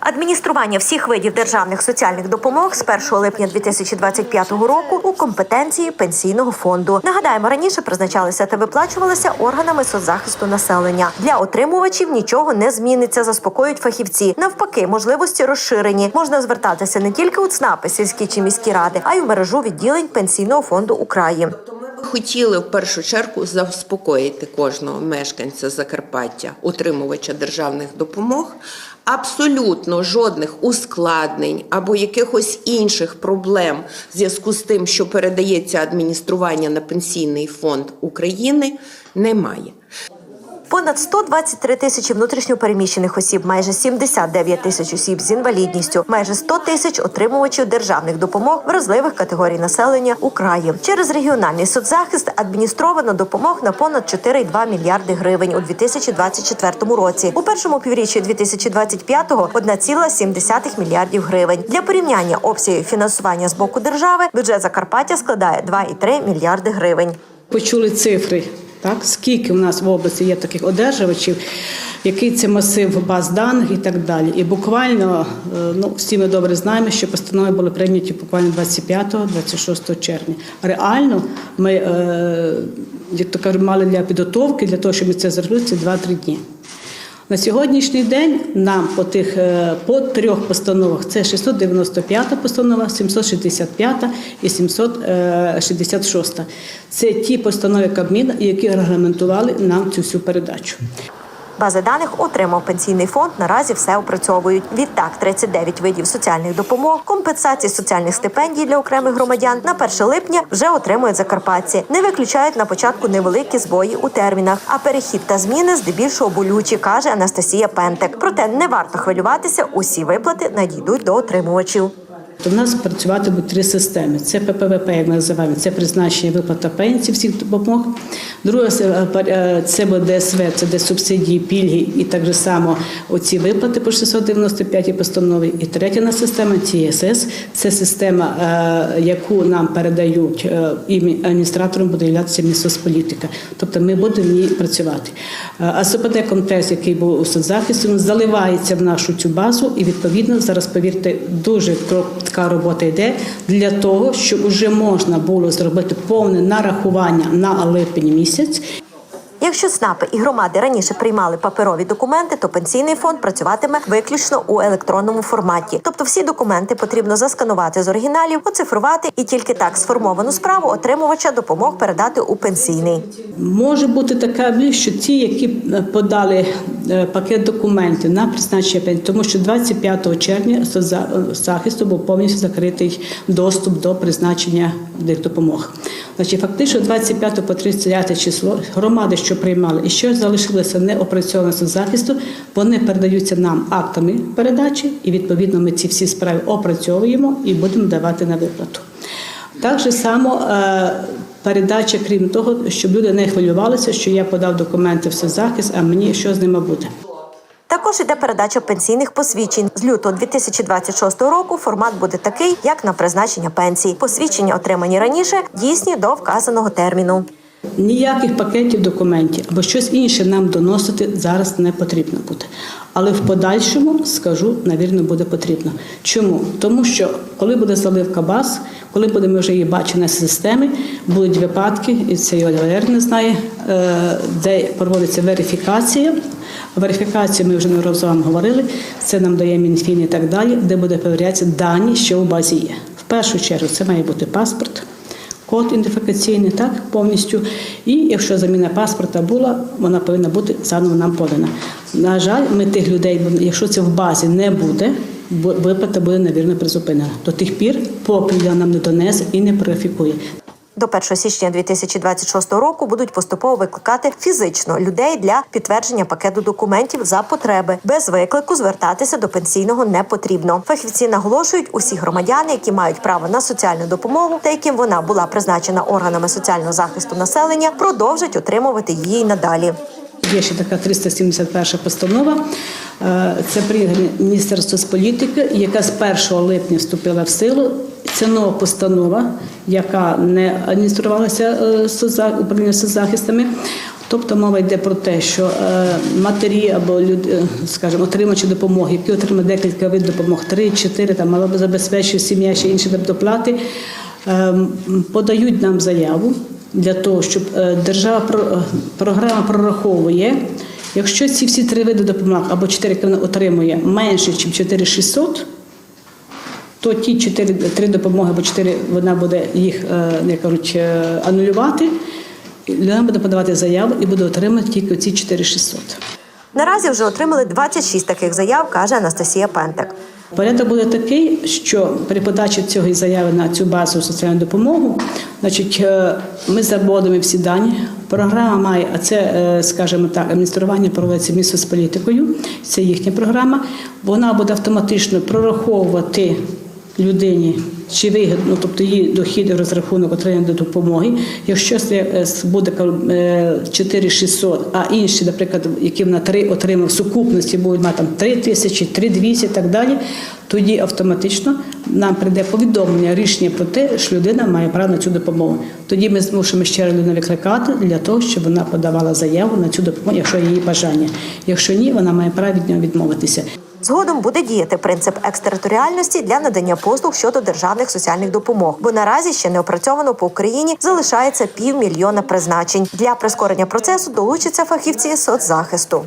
Адміністрування всіх видів державних соціальних допомог з 1 липня 2025 року у компетенції пенсійного фонду. Нагадаємо, раніше призначалися та виплачувалися органами соцзахисту населення. Для отримувачів нічого не зміниться, заспокоюють фахівці. Навпаки, можливості розширені. Можна звертатися не тільки у ЦНАПи, сільські чи міські ради, а й у мережу відділень пенсійного фонду Украї. Хотіли в першу чергу заспокоїти кожного мешканця Закарпаття, отримувача державних допомог. Абсолютно жодних ускладнень або якихось інших проблем в зв'язку з тим, що передається адміністрування на пенсійний фонд України, немає. Понад 123 тисячі внутрішньопереміщених осіб, майже 79 тисяч осіб з інвалідністю, майже 100 тисяч отримувачів державних допомог вразливих категорій населення у краї. Через регіональний соцзахист адміністровано допомог на понад 4,2 мільярди гривень у 2024 році. У першому півріччі 2025-го – 1,7 мільярдів гривень. Для порівняння обсягів фінансування з боку держави бюджет Закарпаття складає 2,3 мільярди гривень. Почули цифри, так скільки в нас в області є таких одержувачів, який це масив баз даних і так далі. І буквально, е, ну всі ми добре знаємо, що постанови були прийняті буквально 25-26 червня. Реально ми, е, як то кажуть, мали для підготовки, для того, щоб ми це зробили, це 2-3 дні. На сьогоднішній день нам по тих е, по трьох постановах це 695 постанова, 765 і 766. Це ті постанови Кабміна, які регламентували нам цю всю передачу. Бази даних отримав пенсійний фонд. Наразі все опрацьовують. Відтак 39 видів соціальних допомог, компенсації соціальних стипендій для окремих громадян на 1 липня вже отримують закарпатці. Не виключають на початку невеликі збої у термінах. А перехід та зміни здебільшого болючі, каже Анастасія Пентек. Проте не варто хвилюватися. Усі виплати надійдуть до отримувачів. То в нас працювати будуть три системи: це ППВП, як ми називаємо, це призначення виплата пенсій всіх допомог. Друга е, це буде ДСВ, це де субсидії, пільги і так само оці виплати по 695 постанові. І третя на система ТСС це система, е, яку нам передають е, і адміністратором буде являтися Мінсоцполітика. Тобто ми будемо в ній працювати. А СПД контекст, який був у соцзахисті, заливається в нашу цю базу, і відповідно зараз повірте, дуже така робота йде для того, щоб вже можна було зробити повне нарахування на липень місяць. Якщо ЦНАПи і громади раніше приймали паперові документи, то пенсійний фонд працюватиме виключно у електронному форматі. Тобто всі документи потрібно засканувати з оригіналів, оцифрувати і тільки так сформовану справу отримувача допомог передати у пенсійний. Може бути така більш, що ті, які подали е, пакет документів на призначення пенсії, тому що 25 червня захисту був повністю закритий доступ до призначення допомог. Значить, фактично 25 по 30 число громади, що приймали і що залишилося неопрацьовано з захисту, вони передаються нам актами передачі, і відповідно ми ці всі справи опрацьовуємо і будемо давати на виплату. Так же само е, передача, крім того, щоб люди не хвилювалися, що я подав документи в соцзахист, а мені що з ними буде. Також іде передача пенсійних посвідчень. З лютого 2026 року формат буде такий, як на призначення пенсій. Посвідчення, отримані раніше, дійсні до вказаного терміну. Ніяких пакетів документів або щось інше нам доносити зараз не потрібно буде. Але в подальшому скажу, навірно, буде потрібно. Чому? Тому що коли буде заливка баз, коли будемо вже її бачити на системі, будуть випадки, і це і ОЛР не знає, е, де проводиться верифікація. Верифікацію ми вже неодноразово говорили. Це нам дає Мінфін і так далі, де буде перевірятися дані, що в базі є. В першу чергу це має бути паспорт код ідентифікаційний, так повністю. І якщо заміна паспорта була, вона повинна бути заново нам подана. На жаль, ми тих людей, якщо це в базі не буде, виплата буде навірно призупинена до тих пір, поки нам не донесе і не профікує. До 1 січня 2026 року будуть поступово викликати фізично людей для підтвердження пакету документів за потреби. Без виклику звертатися до пенсійного не потрібно. Фахівці наголошують, усі громадяни, які мають право на соціальну допомогу та яким вона була призначена органами соціального захисту населення, продовжать отримувати її й надалі. Є ще така 371 постанова. Е, Це прийняла Міністерство з політики, яка з 1 липня вступила в силу. Це нова постанова, яка не адмініструвалася е, управлінням соцзахистами. Тобто мова йде про те, що е, матері або люди, е, скажімо, отримувачі допомоги, які отримують декілька видів допомог, 3-4, там малозабезпечує сім'я, ще інші доплати, подають нам заяву для того, щоб держава програма прораховує. Якщо ці всі три види допомог або чотири, які вона отримує менше, ніж 4600, то ті чотири три допомоги або чотири вона буде їх, е, як кажуть, е, анулювати. Людина буде подавати заяву і буде отримати тільки ці 4600. Наразі вже отримали 26 таких заяв, каже Анастасія Пентек. Порядок буде такий, що при подачі цієї заяви на цю базову соціальну допомогу, значить, е, ми заводимо всі дані. Програма має, а це, е, скажімо так, адміністрування проводиться місто з політикою, це їхня програма. Вона буде автоматично прораховувати людині чи вигідно, тобто її дохід і розрахунок отримання допомоги. Якщо це е, буде е, 4600, а інші, наприклад, які вона три отримав в сукупності, будуть мати там 3 тисячі, 3200 і так далі, тоді автоматично нам прийде повідомлення, рішення про те, що людина має право на цю допомогу. Тоді ми змушуємо ще людину викликати для того, щоб вона подавала заяву на цю допомогу, якщо є її бажання. Якщо ні, вона має право від нього відмовитися. Згодом буде діяти принцип екстериторіальності для надання послуг щодо державних соціальних допомог, бо наразі ще не опрацьовано по Україні залишається півмільйона призначень. Для прискорення процесу долучаться фахівці соцзахисту.